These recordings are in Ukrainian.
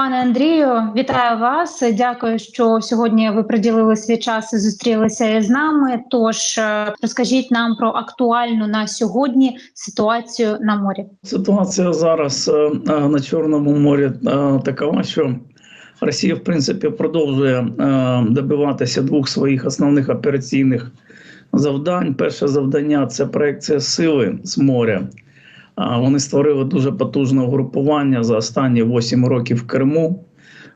Пане Андрію, вітаю вас. Дякую, що сьогодні ви приділили свій час і зустрілися із нами. Тож е, розкажіть нам про актуальну на сьогодні ситуацію на морі. Ситуація зараз е, е, на Чорному морі такова, що Росія, в принципі, продовжує добиватися двох своїх основних операційних завдань. Перше завдання це проекція сили з моря. Вони створили дуже потужне угрупування за останні 8 років в Криму,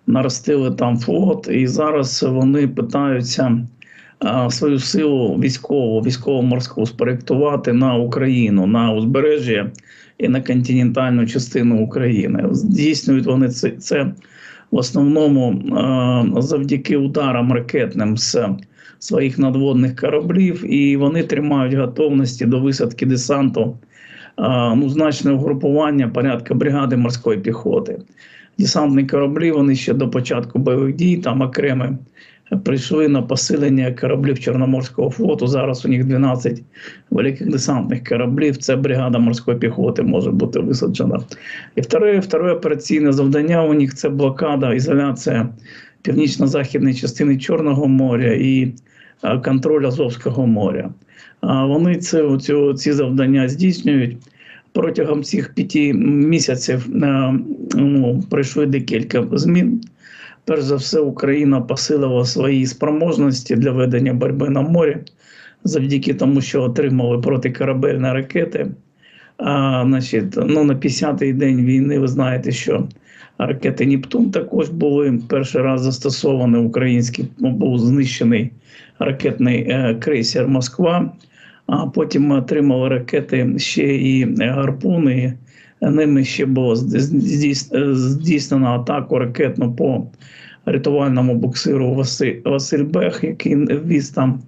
наростили там флот, і зараз вони питаються свою силу військову, військово-морську спроєктувати на Україну, на узбережжя і на континентальну частину України. Здійснюють вони це, це в основному завдяки ударам ракетним з своїх надводних кораблів, і вони тримають готовності до висадки десанту ну, значне угрупування порядка бригади морської піхоти. Десантні кораблі вони ще до початку бойових дій там окремі прийшли на посилення кораблів Чорноморського флоту. Зараз у них 12 великих десантних кораблів. Це бригада морської піхоти може бути висаджена. І вторе, вторе операційне завдання у них це блокада, ізоляція північно-західної частини Чорного моря і е, контроль Азовського моря. Вони це, цю, ці завдання здійснюють. Протягом цих п'яти місяців е, ну, пройшли декілька змін. Перш за все, Україна посилила свої спроможності для ведення боротьби на морі завдяки тому, що отримали протикорабельні ракети. Значить, ну, На 50-й день війни ви знаєте, що ракети Нептун також були перший раз застосовані український, був знищений ракетний е, крейсер Москва. А потім ми отримали ракети ще і гарпуни. Ними ще було здійснено атаку ракетну по рятувальному буксиру Василь, Василь Бех, який віз там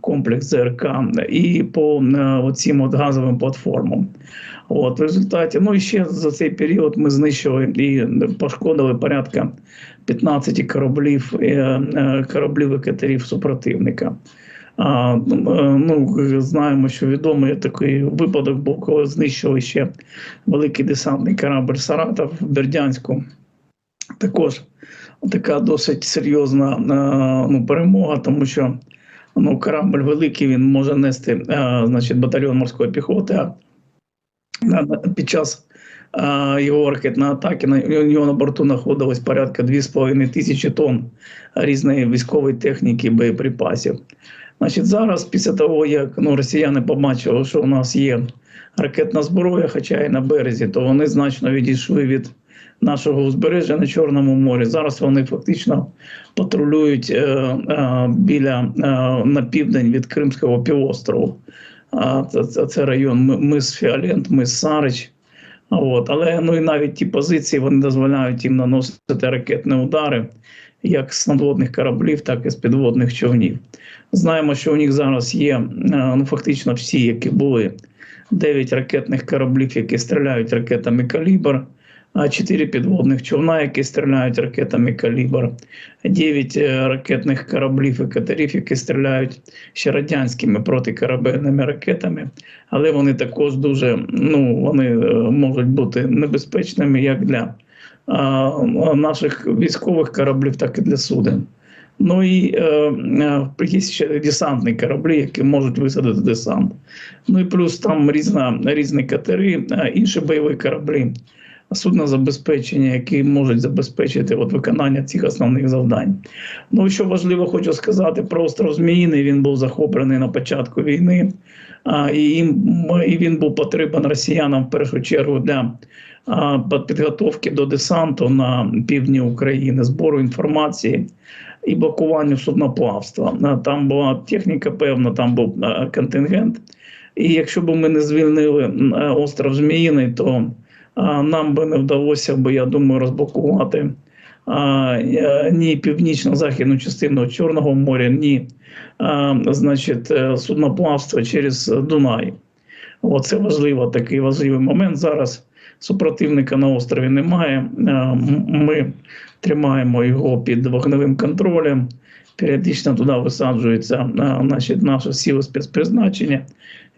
комплекс ЗРК, і по оцім от газовим платформам. От, в результаті, ну і ще за цей період ми знищили і пошкодили порядка 15 кораблів, кораблів і катерів супротивника. А, ну, Знаємо, що відомий такий випадок був, коли знищили ще великий десантний корабль Саратов в Бердянську. Також така досить серйозна ну, перемога, тому що ну, корабль великий він може нести значить, батальйон морської піхоти. А під час його ракетної атаки на його на борту знаходилось порядка 2,5 тисячі тонн різної військової техніки, боєприпасів. Значить, зараз, після того, як ну, росіяни побачили, що у нас є ракетна зброя, хоча і на березі, то вони значно відійшли від нашого узбережжя на Чорному морі. Зараз вони фактично патрулюють е, е, біля е, на південь від Кримського півострову. А це, це, район мис Фіолент, мис Сарич. От. Але ну і навіть ті позиції вони дозволяють їм наносити ракетні удари як з надводних кораблів, так і з підводних човнів. Знаємо, що у них зараз є ну фактично всі, які були 9 ракетних кораблів, які стріляють ракетами калібр. 4 підводних човна, які стріляють ракетами калібр, 9 ракетних кораблів і катерів, які стріляють ще радянськими протикорабельними ракетами, але вони також дуже ну вони можуть бути небезпечними як для наших військових кораблів, так і для суден. Ну і е, є ще десантні кораблі, які можуть висадити десант. Ну і плюс там різна, різні катери, інші бойові кораблі суднозабезпечення, які можуть забезпечити от виконання цих основних завдань. Ну що важливо, хочу сказати про остров Зміїний. Він був захоплений на початку війни, а, і їм і він був потрібен росіянам в першу чергу для а, підготовки до десанту на півдні України, збору інформації. І блокуванню судноплавства. Там була техніка, певна, там був контингент. І якщо б ми не звільнили остров Зміїний, то нам би не вдалося би, я думаю, розблокувати ні північно-західну частину Чорного моря, ні значить, е, судноплавство через Дунай. Оце важливо, такий важливий момент. Зараз супротивника на острові немає. Ми тримаємо його під вогневим контролем. Періодично туди висаджуються значить, наші сили спецпризначення,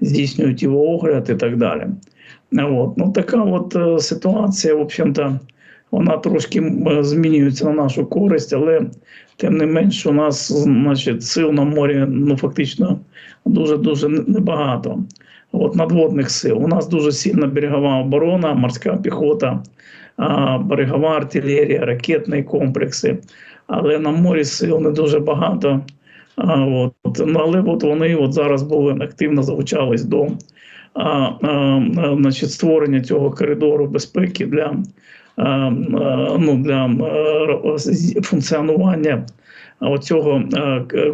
здійснюють його огляд і так далі. От. Ну, Така от е, ситуація, в общем-то, вона трошки змінюється на нашу користь, але тим не менш, у нас значить, сил на морі ну, фактично дуже дуже небагато. От надводних сил. У нас дуже сильна берегова оборона, морська піхота, берегова артилерія, ракетні комплекси. Але на морі сил не дуже багато. От, ну, але от вони от зараз були активно залучались до значить, створення цього коридору безпеки для, ну, для функціонування оцього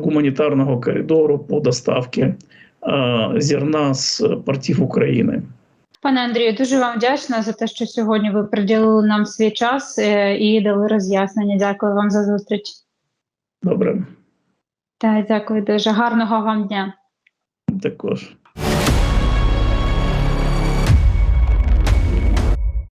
гуманітарного коридору по доставці зерна з портів України. Пане Андрію, дуже вам вдячна за те, що сьогодні ви приділили нам свій час е, і дали роз'яснення. Дякую вам за зустріч. Добре, Так, дякую дуже. Гарного вам дня. також.